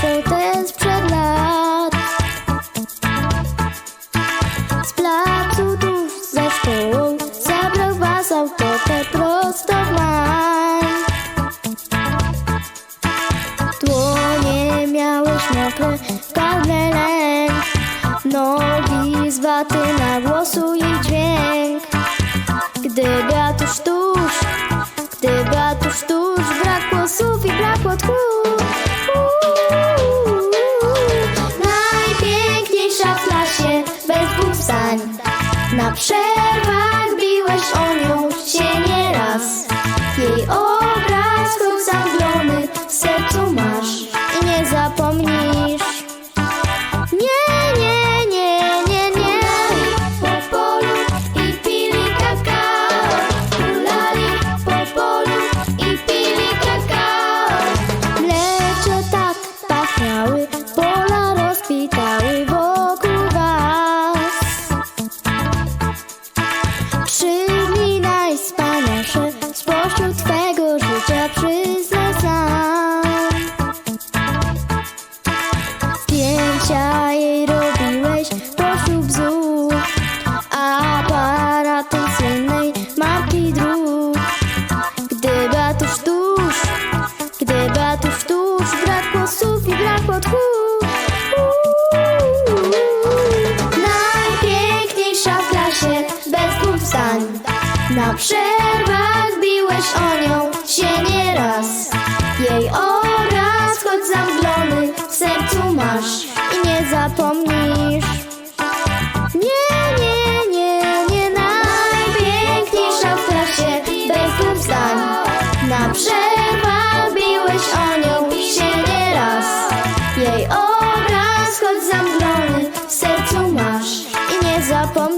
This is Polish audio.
pierwszą ten sprzed lat. Z placu tuż za szkołą zabrał was autokar prosto w maj. Dłonie miałeś mokre, pełne Nogi z waty na głosu jej dźwięk Gdy bratusz tuż, gdy bratusz tuż Brakło słów i brakło tchu Na przerwach biłeś o nią się nieraz Jej obraz, Na przerwach biłeś o nią się nieraz. Jej oraz choć zamglony w sercu masz I nie zapomnisz. Nie, nie, nie, nie Najpiękniejsza w klasie bez dwóch zdań. Na przerwach biłeś o nią się nieraz. Jej oraz choć zamglony w sercu masz I nie zapomnisz.